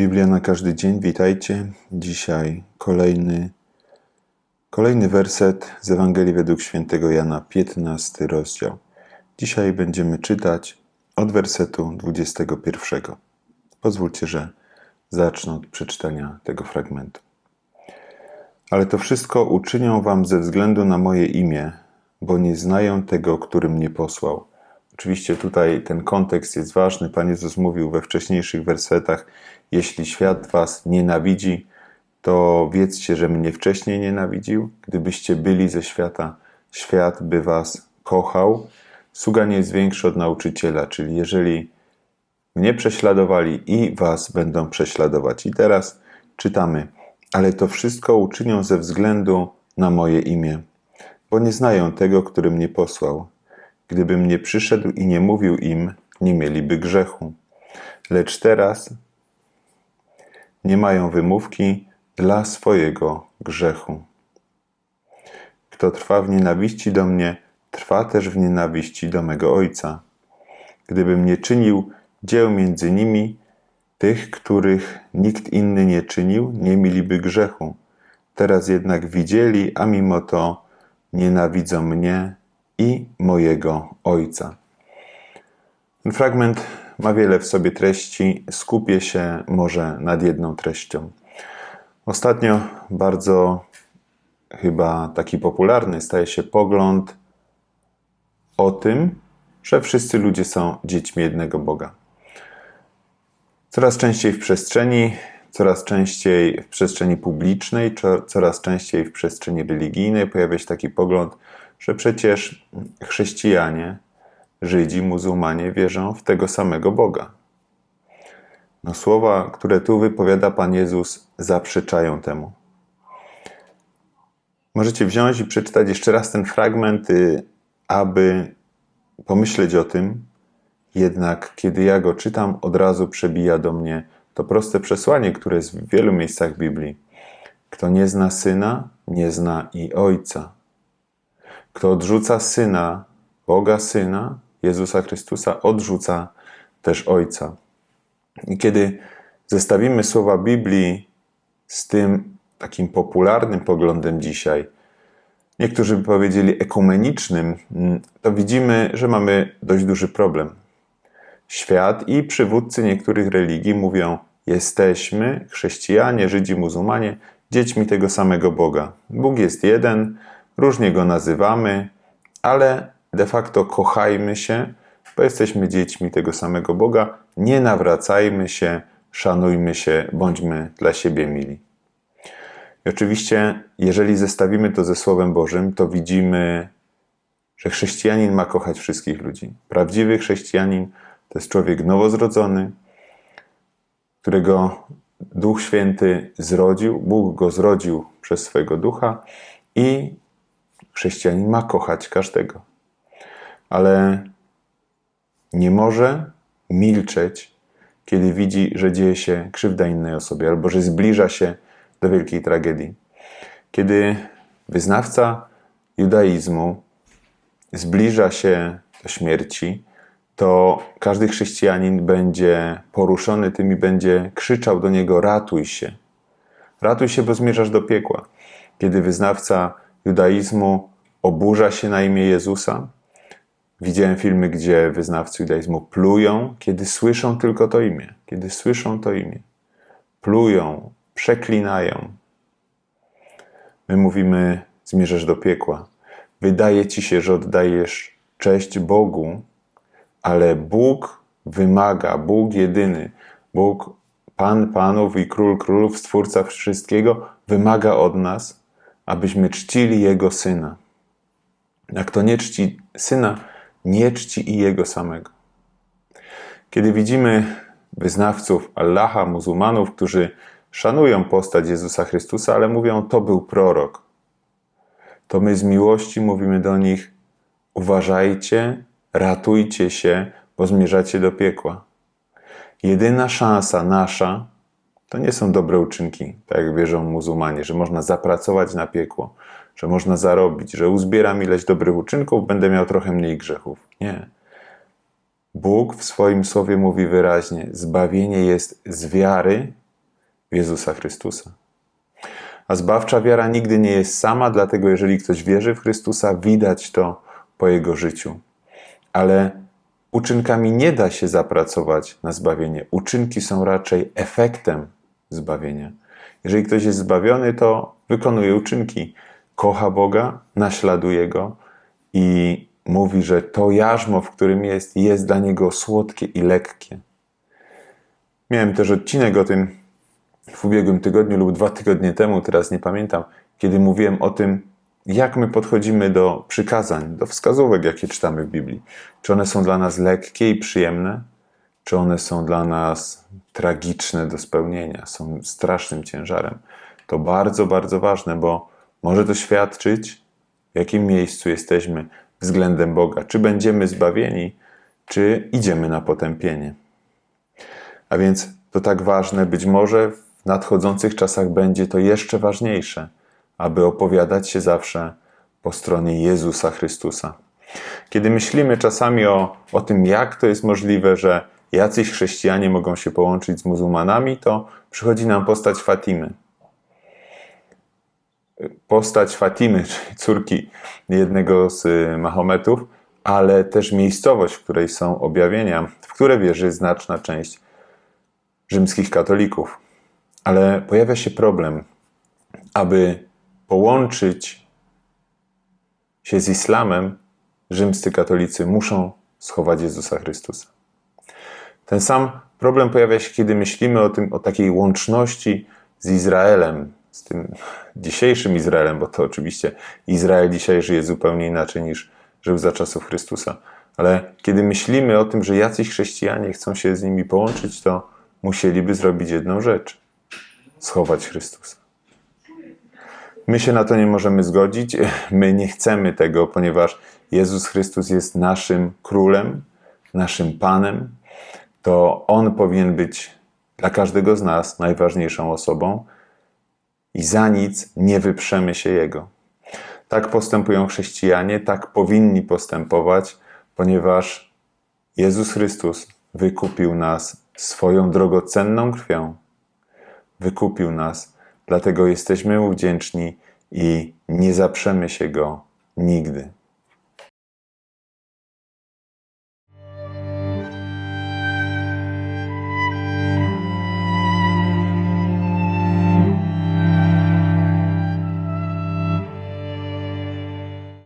Biblia na każdy dzień, witajcie. Dzisiaj kolejny, kolejny werset z Ewangelii według świętego Jana, 15 rozdział. Dzisiaj będziemy czytać od wersetu 21. Pozwólcie, że zacznę od przeczytania tego fragmentu. Ale to wszystko uczynią wam ze względu na moje imię, bo nie znają tego, który mnie posłał. Oczywiście tutaj ten kontekst jest ważny. Pan Jezus mówił we wcześniejszych wersetach: Jeśli świat was nienawidzi, to wiedzcie, że mnie wcześniej nienawidził. Gdybyście byli ze świata, świat by was kochał. Sługa nie jest większy od nauczyciela, czyli jeżeli mnie prześladowali i was będą prześladować. I teraz czytamy: Ale to wszystko uczynią ze względu na moje imię, bo nie znają tego, który mnie posłał. Gdybym nie przyszedł i nie mówił im, nie mieliby grzechu. Lecz teraz nie mają wymówki dla swojego grzechu. Kto trwa w nienawiści do mnie, trwa też w nienawiści do mego Ojca. Gdybym nie czynił dzieł między nimi, tych, których nikt inny nie czynił, nie mieliby grzechu. Teraz jednak widzieli, a mimo to nienawidzą mnie i mojego Ojca. Ten fragment ma wiele w sobie treści. Skupię się może nad jedną treścią. Ostatnio bardzo chyba taki popularny staje się pogląd o tym, że wszyscy ludzie są dziećmi jednego Boga. Coraz częściej w przestrzeni, coraz częściej w przestrzeni publicznej, coraz częściej w przestrzeni religijnej pojawia się taki pogląd, że przecież chrześcijanie, Żydzi, muzułmanie wierzą w tego samego Boga. No, słowa, które tu wypowiada Pan Jezus, zaprzeczają temu. Możecie wziąć i przeczytać jeszcze raz ten fragment, y, aby pomyśleć o tym. Jednak, kiedy ja go czytam, od razu przebija do mnie to proste przesłanie, które jest w wielu miejscach Biblii. Kto nie zna syna, nie zna i ojca. Kto odrzuca syna, Boga syna, Jezusa Chrystusa, odrzuca też ojca. I kiedy zestawimy słowa Biblii z tym takim popularnym poglądem dzisiaj, niektórzy by powiedzieli ekumenicznym, to widzimy, że mamy dość duży problem. Świat i przywódcy niektórych religii mówią: Jesteśmy, chrześcijanie, Żydzi, muzułmanie, dziećmi tego samego Boga. Bóg jest jeden, różnie go nazywamy, ale de facto kochajmy się, bo jesteśmy dziećmi tego samego Boga. Nie nawracajmy się, szanujmy się, bądźmy dla siebie mili. I oczywiście, jeżeli zestawimy to ze Słowem Bożym, to widzimy, że chrześcijanin ma kochać wszystkich ludzi. Prawdziwy chrześcijanin to jest człowiek nowozrodzony, którego Duch Święty zrodził, Bóg go zrodził przez swojego ducha i chrześcijanin ma kochać każdego. Ale nie może milczeć, kiedy widzi, że dzieje się krzywda innej osobie albo że zbliża się do wielkiej tragedii. Kiedy wyznawca judaizmu zbliża się do śmierci, to każdy chrześcijanin będzie poruszony tym i będzie krzyczał do niego: ratuj się. Ratuj się, bo zmierzasz do piekła. Kiedy wyznawca judaizmu oburza się na imię Jezusa, widziałem filmy, gdzie wyznawcy judaizmu plują, kiedy słyszą tylko to imię. Kiedy słyszą to imię. Plują, przeklinają. My mówimy: zmierzasz do piekła. Wydaje ci się, że oddajesz cześć Bogu, ale Bóg wymaga, Bóg jedyny, Bóg, Pan Panów i Król Królów, Stwórca wszystkiego, wymaga od nas, abyśmy czcili Jego Syna. Jak kto nie czci Syna, nie czci i Jego samego. Kiedy widzimy wyznawców Allaha, muzułmanów, którzy szanują postać Jezusa Chrystusa, ale mówią, to był prorok, to my z miłości mówimy do nich, uważajcie, ratujcie się, bo zmierzacie do piekła. Jedyna szansa nasza to nie są dobre uczynki, tak jak wierzą muzułmanie, że można zapracować na piekło, że można zarobić, że uzbieram ileś dobrych uczynków, będę miał trochę mniej grzechów. Nie. Bóg w swoim słowie mówi wyraźnie: zbawienie jest z wiary w Jezusa Chrystusa. A zbawcza wiara nigdy nie jest sama, dlatego jeżeli ktoś wierzy w Chrystusa, widać to po jego życiu. Ale uczynkami nie da się zapracować na zbawienie. Uczynki są raczej efektem zbawienia. Jeżeli ktoś jest zbawiony, to wykonuje uczynki. Kocha Boga, naśladuje Go i mówi, że to jarzmo, w którym jest, jest dla niego słodkie i lekkie. Miałem też odcinek o tym w ubiegłym tygodniu lub dwa tygodnie temu, teraz nie pamiętam, kiedy mówiłem o tym, jak my podchodzimy do przykazań, do wskazówek, jakie czytamy w Biblii. Czy one są dla nas lekkie i przyjemne, czy one są dla nas tragiczne do spełnienia, są strasznym ciężarem. To bardzo, bardzo ważne, bo może to świadczyć, w jakim miejscu jesteśmy względem Boga. Czy będziemy zbawieni, czy idziemy na potępienie. A więc to tak ważne, być może w nadchodzących czasach będzie to jeszcze ważniejsze, aby opowiadać się zawsze po stronie Jezusa Chrystusa. Kiedy myślimy czasami o, o tym, jak to jest możliwe, że jacyś chrześcijanie mogą się połączyć z muzułmanami, to przychodzi nam postać Fatimy. Postać Fatimy, czyli córki jednego z Mahometów, ale też miejscowość, w której są objawienia, w które wierzy znaczna część rzymskich katolików. Ale pojawia się problem, aby połączyć się z islamem, rzymscy katolicy muszą schować Jezusa Chrystusa. Ten sam problem pojawia się, kiedy myślimy o, tym, o takiej łączności z Izraelem, z tym dzisiejszym Izraelem, bo to oczywiście Izrael dzisiaj żyje zupełnie inaczej niż żył za czasów Chrystusa. Ale kiedy myślimy o tym, że jacyś chrześcijanie chcą się z nimi połączyć, to musieliby zrobić jedną rzecz: schować Chrystusa. My się na to nie możemy zgodzić, my nie chcemy tego, ponieważ Jezus Chrystus jest naszym królem, naszym Panem. To On powinien być dla każdego z nas najważniejszą osobą i za nic nie wyprzemy się Jego. Tak postępują chrześcijanie, tak powinni postępować, ponieważ Jezus Chrystus wykupił nas swoją drogocenną krwią. Wykupił nas, dlatego jesteśmy mu wdzięczni i nie zaprzemy się go nigdy.